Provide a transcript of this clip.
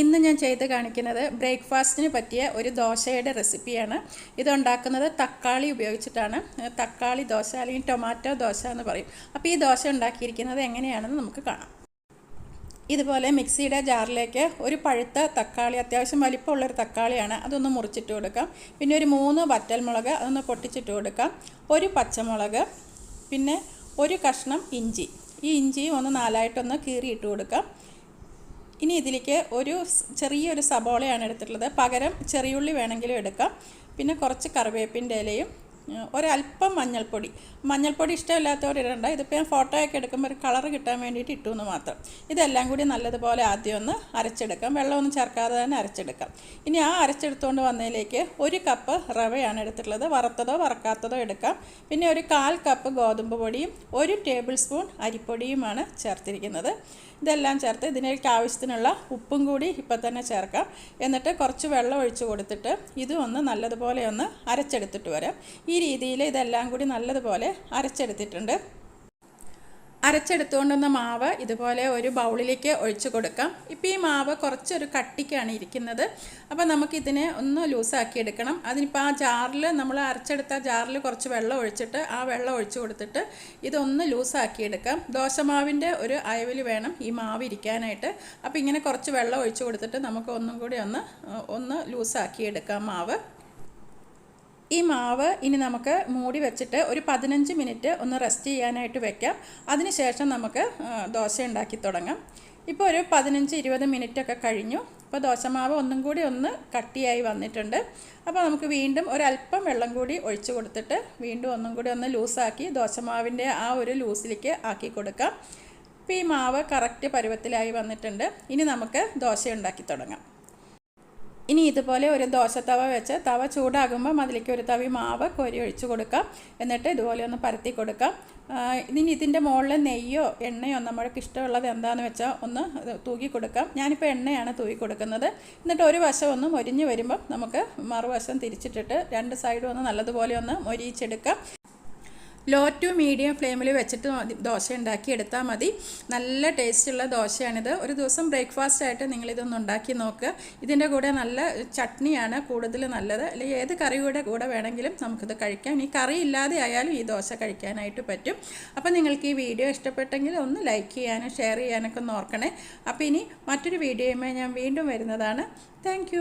ഇന്ന് ഞാൻ ചെയ്ത് കാണിക്കുന്നത് ബ്രേക്ക്ഫാസ്റ്റിന് പറ്റിയ ഒരു ദോശയുടെ റെസിപ്പിയാണ്. ഇതുണ്ടാക്കുന്നത് തക്കാളി ഉപയോഗിച്ചിട്ടാണ്. തക്കാളി ദോശ അല്ലെങ്കിൽ ടൊമാറ്റോ ദോശ എന്ന് പറയും. അപ്പോൾ ഈ ദോശ ഉണ്ടാക്കിയിരിക്കുന്നത് എങ്ങനെയാണെന്ന് നമുക്ക് കാണാം. ഇതുപോലെ മിക്സിയുടെ ജാറിലേക്ക് ഒരു പഴുത്ത തക്കാളി അത്യാവശ്യം വലിപ്പമുള്ളൊരു തക്കാളിയാണ് അതൊന്ന് മുറിച്ചിട്ട് കൊടുക്കാം. പിന്നെ ഒരു മൂന്ന് വറ്റൽമുളക് അതൊന്ന് പൊട്ടിച്ചിട്ട് കൊടുക്കാം. ഒരു പച്ചമുളക് പിന്നെ ഒരു കഷ്ണം ഇഞ്ചി. ഈ ഇഞ്ചിയും ഒന്ന് നാലായിട്ടൊന്ന് കീറിയിട്ട് കൊടുക്കാം. ഇനി ഇതിലേക്ക് ഒരു ചെറിയൊരു സബോളയാണ് എടുത്തിട്ടുള്ളത്. പകരം ചെറിയുള്ളി വേണമെങ്കിലും എടുക്കാം. പിന്നെ കുറച്ച് കറിവേപ്പിന്റെ ഇലയും ഒരല്പം മഞ്ഞൾപ്പൊടി. മഞ്ഞൾപ്പൊടി ഇഷ്ടമില്ലാത്തവർ ഇടണ്ട. ഇതിപ്പോൾ ഞാൻ ഫോട്ടോയൊക്കെ എടുക്കുമ്പോൾ ഒരു കളർ കിട്ടാൻ വേണ്ടിയിട്ട് ഇട്ടു എന്ന് മാത്രം. ഇതെല്ലാം കൂടി നല്ലതുപോലെ ആദ്യം ഒന്ന് അരച്ചെടുക്കാം. വെള്ളമൊന്നും ചേർക്കാതെ തന്നെ അരച്ചെടുക്കാം. ഇനി ആ അരച്ചെടുത്തുകൊണ്ട് വന്നതിലേക്ക് ഒരു കപ്പ് റവയാണ് എടുത്തിട്ടുള്ളത്. വറുത്തതോ വറക്കാത്തതോ എടുക്കാം. പിന്നെ ഒരു കാൽ കപ്പ് ഗോതമ്പ് പൊടിയും ഒരു ടേബിൾ സ്പൂൺ അരിപ്പൊടിയുമാണ് ചേർത്തിരിക്കുന്നത്. ഇതെല്ലാം ചേർത്ത് ഇതിനേക്ക് ആവശ്യത്തിനുള്ള ഉപ്പും കൂടി ഇപ്പം തന്നെ ചേർക്കാം. എന്നിട്ട് കുറച്ച് വെള്ളം ഒഴിച്ച് കൊടുത്തിട്ട് ഇതും ഒന്ന് നല്ലതുപോലെ ഒന്ന് അരച്ചെടുത്തിട്ട് വരാം. ഈ രീതിയിൽ ഇതെല്ലാം കൂടി നല്ലതുപോലെ അരച്ചെടുത്തിട്ടുണ്ട്. അരച്ചെടുത്തുകൊണ്ടുവന്ന മാവ് ഇതുപോലെ ഒരു ബൗളിലേക്ക് ഒഴിച്ച് കൊടുക്കാം. ഇപ്പോൾ ഈ മാവ് കുറച്ചൊരു കട്ടിക്കാണ് ഇരിക്കുന്നത്. അപ്പോൾ നമുക്കിതിനെ ഒന്ന് ലൂസാക്കി എടുക്കണം. അതിനിപ്പോൾ ആ ജാറിൽ നമ്മൾ അരച്ചെടുത്ത ജാറിൽ കുറച്ച് വെള്ളം ഒഴിച്ചിട്ട് ആ വെള്ളം ഒഴിച്ചു കൊടുത്തിട്ട് ഇതൊന്ന് ലൂസാക്കി എടുക്കാം. ദോശമാവിന്റെ ഒരു അയവിൽ വേണം ഈ മാവ് ഇരിക്കാനായിട്ട്. അപ്പോൾ ഇങ്ങനെ കുറച്ച് വെള്ളം ഒഴിച്ചു കൊടുത്തിട്ട് നമുക്ക് ഒന്നും കൂടി ഒന്ന് ഒന്ന് ലൂസാക്കി എടുക്കാം മാവ്. ഈ മാവ് ഇനി നമുക്ക് മൂടി വെച്ചിട്ട് ഒരു പതിനഞ്ച് മിനിറ്റ് ഒന്ന് റെസ്റ്റ് ചെയ്യാനായിട്ട് വെക്കാം. അതിനുശേഷം നമുക്ക് ദോശ ഉണ്ടാക്കി തുടങ്ങാം. ഇപ്പോൾ ഒരു പതിനഞ്ച് ഇരുപത് മിനിറ്റ് ഒക്കെ കഴിഞ്ഞു. ഇപ്പോൾ ദോശമാവ് ഒന്നും കൂടി ഒന്ന് കട്ടിയായി വന്നിട്ടുണ്ട്. അപ്പോൾ നമുക്ക് വീണ്ടും ഒരല്പം വെള്ളം കൂടി ഒഴിച്ചു കൊടുത്തിട്ട് വീണ്ടും ഒന്നും കൂടി ഒന്ന് ലൂസാക്കി ദോശമാവിന്റെ ആ ഒരു ലൂസിലേക്ക് ആക്കി കൊടുക്കാം. ഇപ്പോൾ ഈ മാവ് കറക്റ്റ് പരുവത്തിലായി വന്നിട്ടുണ്ട്. ഇനി നമുക്ക് ദോശ ഉണ്ടാക്കി തുടങ്ങാം. ഇനി ഇതുപോലെ ഒരു ദോശത്തവ വെച്ച് തവ ചൂടാകുമ്പം അതിലേക്ക് ഒരു തവി മാവ് കോരി ഒഴിച്ച് കൊടുക്കാം. എന്നിട്ട് ഇതുപോലെ ഒന്ന് പരത്തി കൊടുക്കാം. ഇനി ഇതിന്റെ മുകളിൽ നെയ്യോ എണ്ണയോ നമ്മൾക്ക് ഇഷ്ടമുള്ളത് എന്താണെന്ന് വെച്ചാൽ ഒന്ന് തൂക്കി കൊടുക്കാം. ഞാനിപ്പോൾ എണ്ണയാണ് തൂക്കി കൊടുക്കുന്നത്. എന്നിട്ട് ഒരു വശം ഒന്ന് മൊരിഞ്ഞ് വരുമ്പം നമുക്ക് മറുവശം തിരിച്ചിട്ടിട്ട് രണ്ട് സൈഡും ഒന്ന് നല്ലതുപോലെ ഒന്ന് മൊരിയിച്ചെടുക്കാം. ലോ ടു മീഡിയം ഫ്ലെയിമിൽ വെച്ചിട്ട് ദോശ ഉണ്ടാക്കി എടുത്താൽ മതി. നല്ല ടേസ്റ്റുള്ള ദോശയാണിത്. ഒരു ദിവസം ബ്രേക്ക്ഫാസ്റ്റ് ആയിട്ട് നിങ്ങളിതൊന്ന് ഉണ്ടാക്കി നോക്കുക ഇതിന്റെ കൂടെ നല്ല ചട്നിയാണ് കൂടുതൽ നല്ലത്. അല്ലെങ്കിൽ ഏത് കറിയുടെ കൂടെ വേണമെങ്കിലും നമുക്കിത് കഴിക്കാം. ഈ കറി ഇല്ലാതെ ആയാലും ഈ ദോശ കഴിക്കാനായിട്ട് പറ്റും. അപ്പോൾ നിങ്ങൾക്ക് ഈ വീഡിയോ ഇഷ്ടപ്പെട്ടെങ്കിൽ ഒന്ന് ലൈക്ക് ചെയ്യാനും ഷെയർ ചെയ്യാനൊക്കെ ഒന്ന് ഓർക്കണേ. അപ്പോൾ ഇനി മറ്റൊരു വീഡിയോയുമായി ഞാൻ വീണ്ടും വരുന്നതാണ്. താങ്ക്